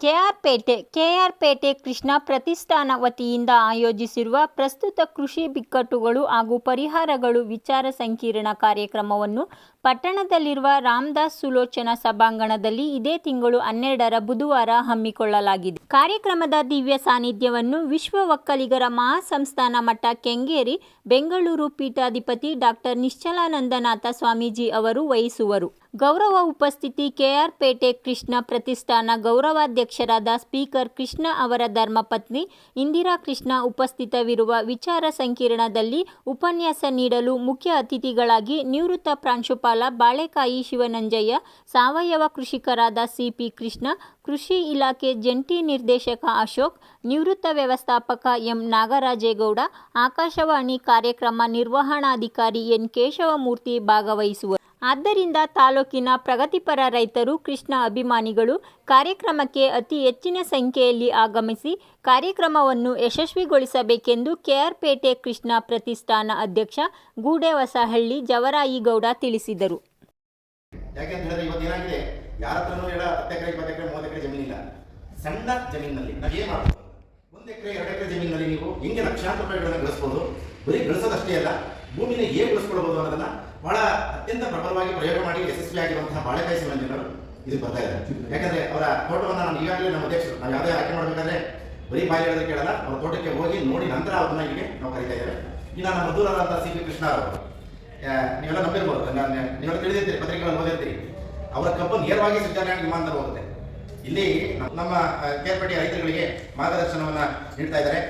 ಕೆಆರ್ಪೇಟೆ ಕೆಆರ್ಪೇಟೆ ಕೃಷ್ಣ ಪ್ರತಿಷ್ಠಾನ ವತಿಯಿಂದ ಆಯೋಜಿಸಿರುವ ಪ್ರಸ್ತುತ ಕೃಷಿ ಬಿಕ್ಕಟ್ಟುಗಳು ಹಾಗೂ ಪರಿಹಾರಗಳು ವಿಚಾರ ಸಂಕಿರಣ ಕಾರ್ಯಕ್ರಮವನ್ನು ಪಟ್ಟಣದಲ್ಲಿರುವ ರಾಮದಾಸ್ ಸುಲೋಚನಾ ಸಭಾಂಗಣದಲ್ಲಿ ಇದೇ ತಿಂಗಳು ಹನ್ನೆರಡರ ಬುಧವಾರ ಹಮ್ಮಿಕೊಳ್ಳಲಾಗಿದೆ. ಕಾರ್ಯಕ್ರಮದ ದಿವ್ಯ ಸಾನ್ನಿಧ್ಯವನ್ನು ವಿಶ್ವ ಒಕ್ಕಲಿಗರ ಮಹಾಸಂಸ್ಥಾನ ಮಠ ಕೆಂಗೇರಿ, ಬೆಂಗಳೂರು ಪೀಠಾಧಿಪತಿ ಡಾಕ್ಟರ್ ನಿಶ್ಚಲಾನಂದನಾಥ ಸ್ವಾಮೀಜಿ ಅವರು ವಹಿಸುವರು. ಗೌರವ ಉಪಸ್ಥಿತಿ ಕೆಆರ್ಪೇಟೆ ಕೃಷ್ಣ ಪ್ರತಿಷ್ಠಾನ ಗೌರವಾಧ್ಯಕ್ಷರಾದ ಸ್ಪೀಕರ್ ಕೃಷ್ಣ ಅವರ ಧರ್ಮಪತ್ನಿ ಇಂದಿರಾ ಕೃಷ್ಣ ಉಪಸ್ಥಿತವಿರುವ ವಿಚಾರ ಸಂಕಿರಣದಲ್ಲಿ ಉಪನ್ಯಾಸ ನೀಡಲು ಮುಖ್ಯ ಅತಿಥಿಗಳಾಗಿ ನಿವೃತ್ತ ಪ್ರಾಂಶುಪಾಲ ಬಾಳೆಕಾಯಿ ಶಿವನಂಜಯ್ಯ, ಸಾವಯವ ಕೃಷಿಕರಾದ ಸಿಪಿ ಕೃಷ್ಣ, ಕೃಷಿ ಇಲಾಖೆ ಜಂಟಿ ನಿರ್ದೇಶಕ ಅಶೋಕ್, ನಿವೃತ್ತ ವ್ಯವಸ್ಥಾಪಕ ಎಂ ನಾಗರಾಜೇಗೌಡ, ಆಕಾಶವಾಣಿ ಕಾರ್ಯಕ್ರಮ ನಿರ್ವಹಣಾಧಿಕಾರಿ ಎನ್ ಕೇಶವಮೂರ್ತಿ ಭಾಗವಹಿಸುವರು. ಆದ್ದರಿಂದ ತಾಲೂಕಿನ ಪ್ರಗತಿಪರ ರೈತರು, ಕೃಷ್ಣ ಅಭಿಮಾನಿಗಳು ಕಾರ್ಯಕ್ರಮಕ್ಕೆ ಅತಿ ಹೆಚ್ಚಿನ ಸಂಖ್ಯೆಯಲ್ಲಿ ಆಗಮಿಸಿ ಕಾರ್ಯಕ್ರಮವನ್ನು ಯಶಸ್ವಿಗೊಳಿಸಬೇಕೆಂದು ಕೆಆರ್ಪೇಟೆ ಕೃಷ್ಣ ಪ್ರತಿಷ್ಠಾನ ಅಧ್ಯಕ್ಷ ಗೂಡೆ ಹೊಸಹಳ್ಳಿ ಜವರಾಯಿಗೌಡ ತಿಳಿಸಿದರು. ಸಣ್ಣ ಜಮೀನಿನಲ್ಲಿ ಒಂದು ಎಕರೆ, ಎರಡು ಎಕರೆ ಜಮೀನಿನಲ್ಲಿ ನೀವು ಹೆಂಗೆ ಲಕ್ಷಾಂತರ ರೂಪಾಯಿಗಳನ್ನು ಗಳಿಸ್ಬೋದು? ಬರೀ ಗಳಿಸೋದಷ್ಟೇ ಅಲ್ಲ, ಭೂಮಿನ ಹೇಗೆ ಗಳಿಸ್ಕೊಳ್ಬೋದು ಅನ್ನೋದನ್ನ ಬಹಳ ಅತ್ಯಂತ ಪ್ರಬಲವಾಗಿ ಪ್ರಯೋಗ ಮಾಡಿ ಯಶಸ್ವಿಯಾಗಿರುವಂತಹ ಬಾಳೆಕಾಯಿ ಶಿವರಂಜನರು ಇದು ಬರ್ತಾ ಇದ್ದಾರೆ. ಯಾಕಂದ್ರೆ ಅವರ ಫೋಟೋವನ್ನು ನಾನು ಈಗಾಗಲೇ ನಮ್ಮ ಅಧ್ಯಕ್ಷರು, ನಾವು ಯಾವುದೇ ಆಯ್ಕೆ ಮಾಡಬೇಕಾದ್ರೆ ಬರೀ ಬಾಯಿ ಹೇಳೋದಕ್ಕೆ ಕೇಳಲ್ಲ, ಅವ್ರ ತೋಟಕ್ಕೆ ಹೋಗಿ ನೋಡಿ ನಂತರ ಅವ್ರನ್ನ ಇಲ್ಲಿಗೆ ನಾವು ಕರಿತಾ ಇದ್ದೇವೆ. ಇನ್ನು ನಮ್ಮ ಮಧುರರಾದಂಥ ಸಿ ಪಿ ಕೃಷ್ಣ ಅವರು ನೀವೆಲ್ಲ ನಂಬಿರ್ಬೋದು ನೀವೆಲ್ಲ ತಿಳಿದಿರ್ತೀರಿ ಪತ್ರಿಕೆಗಳನ್ನು ಓದಿರ್ತೀರಿ. ಅವರ ಕಬ್ಬು ನೇರವಾಗಿ ಸ್ವಿಟ್ಜರ್ಲ್ಯಾಂಡ್ ವಿಮಾನದಲ್ಲಿ ಹೋಗುತ್ತೆ. ಇಲ್ಲಿ ನಮ್ಮ- ಕೇರ್ಪಟ್ಟಿ ರೈತರುಗಳಿಗೆ ಮಾರ್ಗದರ್ಶನವನ್ನು ನೀಡ್ತಾ ಇದ್ದಾರೆ.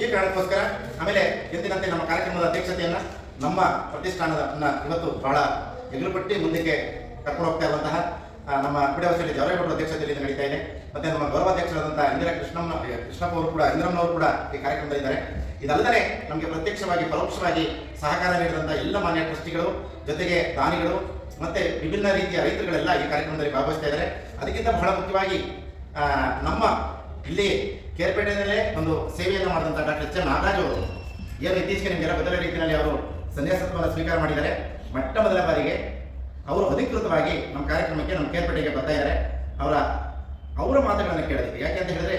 ಈ ಕಾರಣಕ್ಕೋಸ್ಕರ ಆಮೇಲೆ ಎಂದಿನಂತೆ ನಮ್ಮ ಕಾರ್ಯಕ್ರಮದ ಅಧ್ಯಕ್ಷತೆಯನ್ನ ನಮ್ಮ ಪ್ರತಿಷ್ಠಾನದ ಇವತ್ತು ಬಹಳ ಎಗಲುಪಟ್ಟಿ ಮುಂದಕ್ಕೆ ಕರ್ಕೊಂಡು ಹೋಗ್ತಾ ಇರುವಂತಹ ನಮ್ಮ ಕುಡಿಯವಸಲ್ಲಿ ಜವರೇಗೌಡರ ಅಧ್ಯಕ್ಷತೆಯಲ್ಲಿ ನಡೀತಾ ಇದೆ. ಮತ್ತೆ ನಮ್ಮ ಗೌರವಾಧ್ಯಕ್ಷರಾದಂತಹ ಇಂದಿರಾ ಕೃಷ್ಣಮ್ಮ ಕೃಷ್ಣಪ್ಪ ಅವರು ಕೂಡ, ಇಂದಿರಮ್ಮನವರು ಕೂಡ ಈ ಕಾರ್ಯಕ್ರಮದಲ್ಲಿ ಇದ್ದಾರೆ. ಇದಲ್ಲದೆ ನಮಗೆ ಪ್ರತ್ಯಕ್ಷವಾಗಿ, ಪರೋಕ್ಷವಾಗಿ ಸಹಕಾರ ನೀಡಿದಂತಹ ಎಲ್ಲ ಮಾನ್ಯ ಟ್ರಸ್ಟಿಗಳು, ಜೊತೆಗೆ ದಾನಿಗಳು, ಮತ್ತೆ ವಿಭಿನ್ನ ರೀತಿಯ ರೈತರುಗಳೆಲ್ಲ ಈ ಕಾರ್ಯಕ್ರಮದಲ್ಲಿ ಭಾಗವಹಿಸ್ತಾ ಇದ್ದಾರೆ. ಅದಕ್ಕಿಂತ ಬಹಳ ಮುಖ್ಯವಾಗಿ ನಮ್ಮ ಇಲ್ಲಿ ಕೇರ್ಪೇಟೆಯಲ್ಲೇ ಒಂದು ಸೇವೆಯನ್ನು ಮಾಡಿದಂಥ ಡಾಕ್ಟರ್ ಎಚ್ ಎಂ ನಾಗರಾಜ್ ಅವರು. ಏನು ಇತ್ತೀಚೆಗೆ ನಿಮಗೆಲ್ಲ ಬದಲ ರೀತಿಯಲ್ಲಿ ಅವರು ಸನ್ಯಾಸತ್ವವನ್ನು ಸ್ವೀಕಾರ ಮಾಡಿದ್ದಾರೆ. ಮೊಟ್ಟ ಮೊದಲ ಬಾರಿಗೆ ಅವರು ಅಧಿಕೃತವಾಗಿ ನಮ್ಮ ಕಾರ್ಯಕ್ರಮಕ್ಕೆ ನಮ್ಮ ಕೇರ್ಪೇಟೆಗೆ ಬರ್ತಾ ಇದ್ದಾರೆ. ಅವರ ಅವರ ಮಾತುಗಳನ್ನು ಕೇಳಿದ್ವಿ ಯಾಕೆ ಅಂತ ಹೇಳಿದ್ರೆ,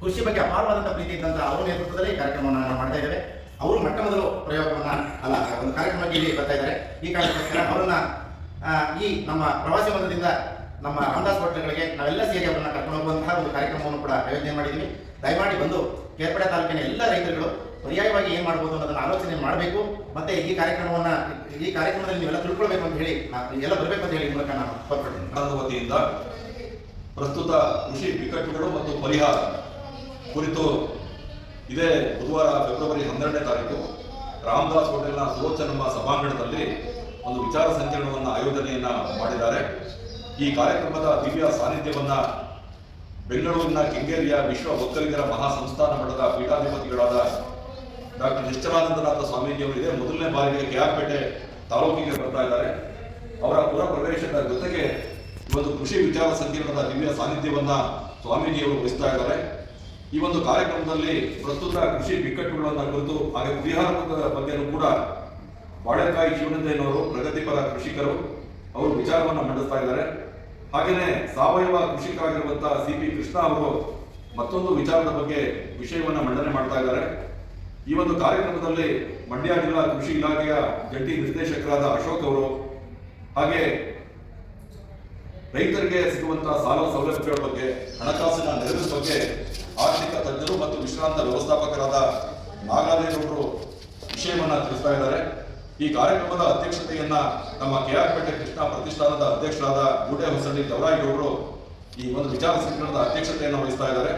ಕೃಷಿ ಬಗ್ಗೆ ಅಪಾರವಾದಂಥ ಪ್ರೀತಿ ಇದ್ದಂಥ ಅವರ ನೇತೃತ್ವದಲ್ಲಿ ಕಾರ್ಯಕ್ರಮವನ್ನು ನಾವು ಮಾಡ್ತಾ ಇದ್ದೇವೆ. ಅವರು ಮೊಟ್ಟ ಮೊದಲು ಪ್ರಯೋಗವನ್ನು, ಅಲ್ಲ, ಒಂದು ಕಾರ್ಯಕ್ರಮಕ್ಕೆ ಇಲ್ಲಿ ಬರ್ತಾ ಇದ್ದಾರೆ. ಈ ಕಾರಣಕ್ಕೋಸ್ಕರ ಅವರನ್ನ ಈ ನಮ್ಮ ಪ್ರವಾಸಿ ಬಂಧದಿಂದ ನಮ್ಮ ರಾಮದಾಸ್ ಹೋಟೆಲ್ಗಳಿಗೆ ನಾವೆಲ್ಲ ಸೇರಿ ಅವರನ್ನ ಕರ್ಕೊಂಡು ಹೋಗುವಂತಹ ಒಂದು ಕಾರ್ಯಕ್ರಮವನ್ನು ಕೂಡ ಆಯೋಜನೆ ಮಾಡಿದ್ದೀವಿ. ದಯಮಾಡಿ ಬಂದು ಕೇರ್ಪಡೆ ತಾಲೂಕಿನ ಎಲ್ಲ ರೈತರುಗಳು ಪರ್ಯಾಯವಾಗಿ ಏನು ಮಾಡ್ಬೋದು ಅನ್ನೋದನ್ನ ಆಲೋಚನೆ ಮಾಡಬೇಕು. ಮತ್ತೆ ಈ ಕಾರ್ಯಕ್ರಮವನ್ನ ಈ ಕಾರ್ಯಕ್ರಮದಲ್ಲಿ ನೀವೆಲ್ಲ ತಿಳ್ಕೊಳ್ಬೇಕು ಅಂತ ಹೇಳಿ ಎಲ್ಲ ಬರಬೇಕು ಅಂತ ಹೇಳಿ ಮೂಲಕ ನಾನು ವತಿಯಿಂದ ಪ್ರಸ್ತುತ ಕೃಷಿ ಬಿಕ್ಕಟ್ಟುಗಳು ಮತ್ತು ಪರಿಹಾರ ಕುರಿತು ಇದೇ ಬುಧವಾರ ಫೆಬ್ರವರಿ ಹನ್ನೆರಡನೇ ತಾರೀಕು ರಾಮದಾಸ್ ಹೋಟೆಲ್ನ ಸುಲೋಚನಮ್ಮ ಸಭಾಂಗಣದಲ್ಲಿ ಒಂದು ವಿಚಾರ ಸಂಕಿರಣವನ್ನು ಆಯೋಜನೆಯನ್ನ ಮಾಡಿದ್ದಾರೆ. ಈ ಕಾರ್ಯಕ್ರಮದ ದಿವ್ಯ ಸಾನ್ನಿಧ್ಯವನ್ನ ಬೆಂಗಳೂರಿನ ಕೆಂಗೇರಿಯ ವಿಶ್ವ ಒಕ್ಕಲಿಗರ ಮಹಾಸಂಸ್ಥಾನ ಮಠದ ಪೀಠಾಧಿಪತಿಗಳಾದ ಡಾಕ್ಟರ್ ನಿಶ್ಚಲಾನಂದನಾಥ ಸ್ವಾಮೀಜಿಯವರಿಗೆ ಮೊದಲನೇ ಬಾರಿಗೆ ಕೆಆರ್ಪೇಟೆ ತಾಲೂಕಿಗೆ ಬರ್ತಾ ಇದ್ದಾರೆ. ಅವರ ಪುರ ಪ್ರವೇಶದ ಜೊತೆಗೆ ಇವತ್ತು ಕೃಷಿ ವಿಚಾರ ಸಂಕಿರಣದ ದಿವ್ಯ ಸಾನ್ನಿಧ್ಯವನ್ನು ಸ್ವಾಮೀಜಿಯವರು ವಹಿಸ್ತಾ ಇದ್ದಾರೆ. ಈ ಒಂದು ಕಾರ್ಯಕ್ರಮದಲ್ಲಿ ಪ್ರಸ್ತುತ ಕೃಷಿ ಬಿಕ್ಕಟ್ಟುಗಳನ್ನು ಕುರಿತು ಹಾಗೆ ಪರಿಹಾರದ ಬಗ್ಗೆನೂ ಕೂಡ ಬಾಳೆಕಾಯಿ ಶಿವನಂದಯ್ಯನವರು ಪ್ರಗತಿಪರ ಕೃಷಿಕರು. ಅವರು ವಿಚಾರವನ್ನು ಮಂಡಿಸ್ತಾ ಇದ್ದಾರೆ. ಹಾಗೆಯೇ ಸಾವಯವ ಕೃಷಿಕರಾಗಿರುವಂತಹ ಸಿ ಪಿ ಕೃಷ್ಣ ಅವರು ಮತ್ತೊಂದು ವಿಚಾರದ ಬಗ್ಗೆ ವಿಷಯವನ್ನು ಮಂಡನೆ ಮಾಡ್ತಾ ಇದ್ದಾರೆ. ಈ ಒಂದು ಕಾರ್ಯಕ್ರಮದಲ್ಲಿ ಮಂಡ್ಯ ಜಿಲ್ಲಾ ಕೃಷಿ ಇಲಾಖೆಯ ಜಂಟಿ ನಿರ್ದೇಶಕರಾದ ಅಶೋಕ್ ಅವರು ಹಾಗೆ ರೈತರಿಗೆ ಸಿಗುವಂತಹ ಸಾಲ ಸೌಲಭ್ಯಗಳ ಬಗ್ಗೆ, ಹಣಕಾಸಿನ ನೆರವಿನ ಬಗ್ಗೆ ಆರ್ಥಿಕ ತಜ್ಞರು ಮತ್ತು ವಿಶ್ರಾಂತ ವ್ಯವಸ್ಥಾಪಕರಾದ ನಾಗಾದೇವರು ವಿಷಯವನ್ನು ತಿಳಿಸ್ತಾ ಇದ್ದಾರೆ. ಈ ಕಾರ್ಯಕ್ರಮದ ಅಧ್ಯಕ್ಷತೆಯನ್ನ ನಮ್ಮ ಕೆಆರ್ಪೇಟೆ ಕೃಷ್ಣ ಪ್ರತಿಷ್ಠಾನದ ಅಧ್ಯಕ್ಷರಾದ ಗೂಡೆ ಹೊಸಳ್ಳಿ ಅವರು ಈ ಒಂದು ವಿಚಾರ ಸಂಕಿರಣದ ಅಧ್ಯಕ್ಷತೆಯನ್ನು ವಹಿಸ್ತಾ ಇದ್ದಾರೆ.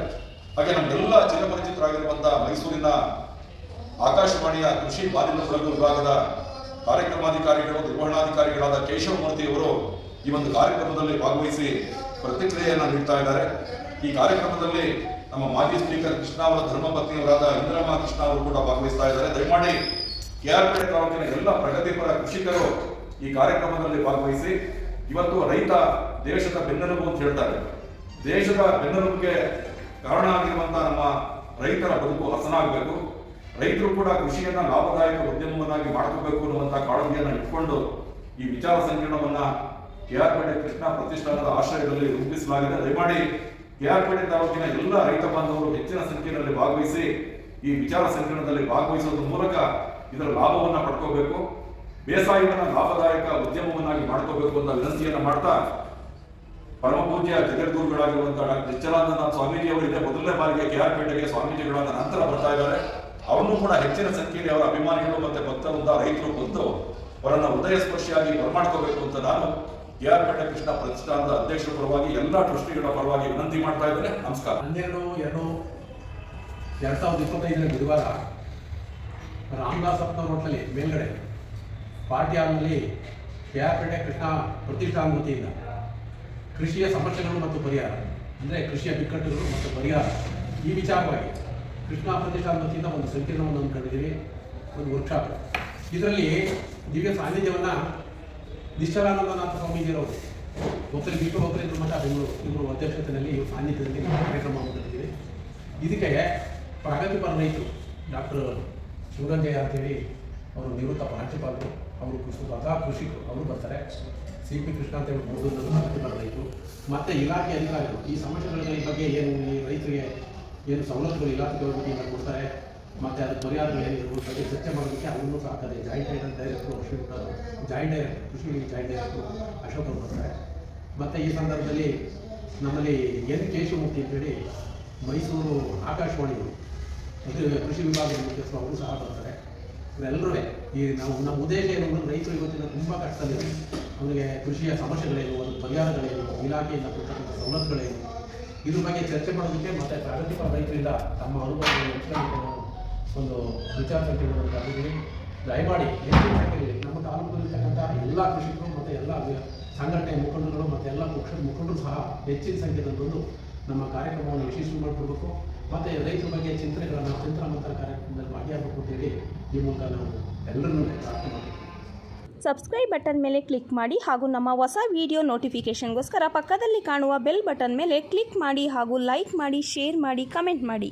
ಹಾಗೆ ನಮ್ಮೆಲ್ಲ ಚಿರಪರಿಚಿತರಾಗಿರುವಂತಹ ಮೈಸೂರಿನ ಆಕಾಶವಾಣಿಯ ಕೃಷಿ ತೊಲಗು ವಿಭಾಗದ ಕಾರ್ಯಕ್ರಮಾಧಿಕಾರಿಗಳು, ನಿರ್ವಹಣಾಧಿಕಾರಿಗಳಾದ ಕೇಶವಮೂರ್ತಿ ಅವರು ಈ ಒಂದು ಕಾರ್ಯಕ್ರಮದಲ್ಲಿ ಭಾಗವಹಿಸಿ ಪ್ರತಿಕ್ರಿಯೆಯನ್ನು ನೀಡ್ತಾ ಇದ್ದಾರೆ. ಈ ಕಾರ್ಯಕ್ರಮದಲ್ಲಿ ನಮ್ಮ ಮಾಜಿ ಸ್ಪೀಕರ್ ಕೃಷ್ಣ ಅವರ ಧರ್ಮಪತ್ನಿಯವರಾದ ಇಂದಿರಮ್ಮ ಕೃಷ್ಣ ಅವರು ಕೂಡ ಭಾಗವಹಿಸ್ತಾ ಇದ್ದಾರೆ. ದಯಮಾಡಿ ಕೆಆರ್ಪೇಟೆ ತಾಲೂಕಿನ ಎಲ್ಲ ಪ್ರಗತಿಪರ ಕೃಷಿಕರು ಈ ಕಾರ್ಯಕ್ರಮದಲ್ಲಿ ಭಾಗವಹಿಸಿ ಇವತ್ತು ರೈತ ದೇಶದ ಬೆನ್ನೆಲುಬು ಅಂತ ಹೇಳ್ತಾರೆ. ದೇಶದ ಬೆನ್ನೆಲುಬಿಗೆ ಕಾರಣ ಆಗಿರುವಂತಹ ನಮ್ಮ ರೈತರ ಬದುಕು ಹಸನಾಗಬೇಕು. ರೈತರು ಕೂಡ ಕೃಷಿಯನ್ನ ಲಾಭದಾಯಕ ಉದ್ಯಮವನ್ನಾಗಿ ಮಾಡ್ಕೋಬೇಕು ಅನ್ನುವಂತಹ ಕಾಳಜಿಯನ್ನು ಇಟ್ಕೊಂಡು ಈ ವಿಚಾರ ಸಂಕಿರಣವನ್ನ ಕೆಆರ್ಪೇಟೆ ಕೃಷ್ಣ ಪ್ರತಿಷ್ಠಾನದ ಆಶ್ರಯದಲ್ಲಿ ರೂಪಿಸಲಾಗಿದೆ. ದಯಮಾಡಿ ಕೆಆರ್ಪೇಟೆ ತಾಲೂಕಿನ ಎಲ್ಲ ರೈತ ಬಾಂಧವರು ಹೆಚ್ಚಿನ ಸಂಖ್ಯೆಯಲ್ಲಿ ಭಾಗವಹಿಸಿ ಈ ವಿಚಾರ ಸಂಕಿರಣದಲ್ಲಿ ಭಾಗವಹಿಸುವುದರ ಮೂಲಕ ಇದರ ಲಾಭವನ್ನು ಪಡ್ಕೋಬೇಕು, ಬೇಸಾಯವನ್ನು ಲಾಭದಾಯಕ ಉದ್ಯಮವನ್ನಾಗಿ ಮಾಡ್ಕೋಬೇಕು ಅಂತ ವಿನಂತಿಯನ್ನು ಮಾಡ್ತಾ ಪರಮಪೂಜ್ಯ ಜಗದ್ಗುರುಗಳಾಗಿರುವಂತಹ ಡಾಕ್ಟರ್ ನಿಶ್ಚಲಾನಂದ ಸ್ವಾಮೀಜಿ ಅವರು ಮೊದಲನೇ ಬಾರಿಗೆ ಪೇಟೆಗೆ ಸ್ವಾಮೀಜಿಗಳಾದ ನಂತರ ಬರ್ತಾ ಇದ್ದಾರೆ. ಅವರನ್ನು ಕೂಡ ಹೆಚ್ಚಿನ ಸಂಖ್ಯೆಯಲ್ಲಿ ಅವರ ಅಭಿಮಾನಿಗಳು ಮತ್ತೆ ಭಕ್ತರಿಂದ ರೈತರು ಬಂದು ಅವರನ್ನ ಹೃದಯ ಸ್ಪರ್ಶಿಯಾಗಿ ಬರಮಾಡ್ಕೋಬೇಕು ಅಂತ ನಾನು ಕೆಆರ್ಪೇಟೆ ಕೃಷ್ಣ ಪ್ರತಿಷ್ಠಾನದ ಅಧ್ಯಕ್ಷರ ಪರವಾಗಿ ಎಲ್ಲ ಟ್ರಸ್ಟಿಗಳ ಪರವಾಗಿ ವಿನಂತಿ ಮಾಡ್ತಾ ಇದ್ದೇನೆ. ನಮಸ್ಕಾರ. ಹನ್ನೆರಡು, ಎರಡು ಎರಡು ಸಾವಿರದ ಇಪ್ಪತ್ತೈದನೇ ಬುಧವಾರ ರಾಮದಾಸ್ ಅಪ್ಪ ಹೋಟ್ಲಲ್ಲಿ, ಮೇಲ್ಗಡೆ. ಪಾರ್ಟಿ ಹಾಲ್ನಲ್ಲಿ ಕೆಆರ್ಪೇಟೆ ಕೃಷ್ಣ ಪ್ರತಿಷ್ಠಾನ ವತಿಯಿಂದ ಕೃಷಿಯ ಸಮಸ್ಯೆಗಳು ಮತ್ತು ಪರಿಹಾರ. ಅಂದರೆ ಕೃಷಿಯ ಬಿಕ್ಕಟ್ಟುಗಳು ಮತ್ತು ಪರಿಹಾರ. ಈ ವಿಚಾರವಾಗಿ ಕೃಷ್ಣ ಪ್ರತಿಷ್ಠಾನ ವತಿಯಿಂದ ಒಂದು ಸಂಕೀರ್ಣವನ್ನು ಅಂದ್ಕೊಂಡಿದ್ದೀವಿ ಒಂದು ವರ್ಕ್ಶಾಪ್ ಇದರಲ್ಲಿ ದಿವ್ಯ ಸಾನ್ನಿಧ್ಯವನ್ನು ನಿಶ್ಚಲಾನಂದನಾಥ ಸ್ವಾಮೀಜಿಯವರು ಒಬ್ಬರಿ ಬಿಟ್ಟು ಒಬ್ಬರಿಂದ ಮಠ ಬೆಂಗಳೂರು ಇವರು ಅಧ್ಯಕ್ಷತೆಯಲ್ಲಿ ಇವರು ಸಾನ್ನಿಧ್ಯದಲ್ಲಿ ಕಾರ್ಯಕ್ರಮ ಮಾಡಿದ್ದೀವಿ ಇದಕ್ಕೆ ಪ್ರಗತಿಪರ ರೈತರು, ಡಾಕ್ಟರ್ ಶಿವರಂಜಯ್ಯ ಅಂತೇಳಿ ಅವರು ನಿವೃತ್ತ ಪ್ರಾಂಶುಪಾಲರು, ಅವರು ಕೃಷಿ ಸ್ವತಃ ಕೃಷಿಕರು ಅವರು ಬರ್ತಾರೆ. ಸಿ ಪಿ ಕೃಷ್ಣ ಅಂತ ಹೇಳಿ ಮೂರು ರೈತರು ಮತ್ತು ಇಲಾಖೆ ಅಧಿಕಾರಿಗಳು, ಈ ಸಮಸ್ಯೆಗಳ ಬಗ್ಗೆ ಏನು, ಈ ರೈತರಿಗೆ ಏನು ಸವಲತ್ತುಗಳು ಇಲಾಖೆ ಅಂತ ಕೊಡ್ತಾರೆ? ಮತ್ತು ಅದಕ್ಕೆ ಪರಿಹಾರಗಳು ಏನಿದೆ ಇದ್ರ ಬಗ್ಗೆ ಚರ್ಚೆ ಮಾಡೋದಕ್ಕೆ ಅವನ್ನೂ ಸಹ ಕರೆ joint director Ashok joint director ಕೃಷಿ ಜಾಯಿಂಟ್ ಡೈರೆಕ್ಟರ್ ಅಶೋಕ್ ಅವರು ಬರ್ತಾರೆ. ಮತ್ತು ಈ ಸಂದರ್ಭದಲ್ಲಿ ನಮ್ಮಲ್ಲಿ ಎನ್ ಕೇಶವಮೂರ್ತಿ ಅಂತೇಳಿ ಮೈಸೂರು ಆಕಾಶವಾಣಿಗಳು ಇದು ಕೃಷಿ ವಿಭಾಗದ ಮುಖ್ಯಸ್ಥರು ಅವರು ಸಹ ಬರ್ತಾರೆ. ಇವರೆಲ್ಲರೂ ಈ ನಾವು ನಮ್ಮ ಉದ್ದೇಶ ಏನು ರೈತರು ಇವತ್ತಿನ ತುಂಬ ಕಷ್ಟದಲ್ಲಿ ಅವರಿಗೆ ಕೃಷಿಯ ಸಮಸ್ಯೆಗಳೇನು, ಒಂದು ಪರಿಹಾರಗಳೇನು, ಇಲಾಖೆಯಿಂದ ಕೊಡ್ತಕ್ಕಂಥ ಸವಲತ್ತುಗಳೇನು, ಇದ್ರ ಬಗ್ಗೆ ಚರ್ಚೆ ಮಾಡೋದಕ್ಕೆ ಮತ್ತು ಪ್ರಗತಿಪರ ರೈತರಿಂದ ತಮ್ಮ ಅನುಭವಗಳನ್ನು ಒಂದು ವಿಚಾರ ಕರೆದಿದ್ದೀವಿ ದಯಮಾಡಿ ಹೆಚ್ಚಿನ ಸಂಖ್ಯೆಯಲ್ಲಿ ನಮ್ಮ ತಾಲೂಕಿನಲ್ಲಿರ್ತಕ್ಕಂಥ ಎಲ್ಲ ಕೃಷಿಕರು ಮತ್ತು ಎಲ್ಲ ಸಂಘಟನೆಯ ಸಂಘಟನೆ ಮುಖಂಡರುಗಳು ಮತ್ತು ಎಲ್ಲ ಪಕ್ಷದ ಮುಖಂಡರು ಸಹ ಹೆಚ್ಚಿನ ಸಂಖ್ಯೆಯಲ್ಲಿ ಬಂದು ನಮ್ಮ ಕಾರ್ಯಕ್ರಮವನ್ನು ಯಶಸ್ವಿ ಮಾಡಿಕೊಡ್ಬೇಕು. ಮತ್ತು ರೈತರ ಬಗ್ಗೆ ಚಿಂತನೆಗಳನ್ನು ಚಿಂತನ ಮಂತ್ರ ಕಾರ್ಯಕ್ರಮದಲ್ಲಿ ಭಾಗಿಯಾಗಬೇಕು ಈ ಮೂಲಕ ನಾವು ಎಲ್ಲರನ್ನೂ ಸಬ್ಸ್ಕ್ರೈಬ್ ಬಟನ್ ಮೇಲೆ ಕ್ಲಿಕ್ ಮಾಡಿ ಹಾಗೂ ನಮ್ಮ ಹೊಸ ವಿಡಿಯೋ ನೋಟಿಫಿಕೇಷನ್ಗೋಸ್ಕರ ಪಕ್ಕದಲ್ಲಿ ಕಾಣುವ ಬೆಲ್ ಬಟನ್ ಮೇಲೆ ಕ್ಲಿಕ್ ಮಾಡಿ ಹಾಗೂ ಲೈಕ್ ಮಾಡಿ ಶೇರ್ ಮಾಡಿ ಕಮೆಂಟ್ ಮಾಡಿ.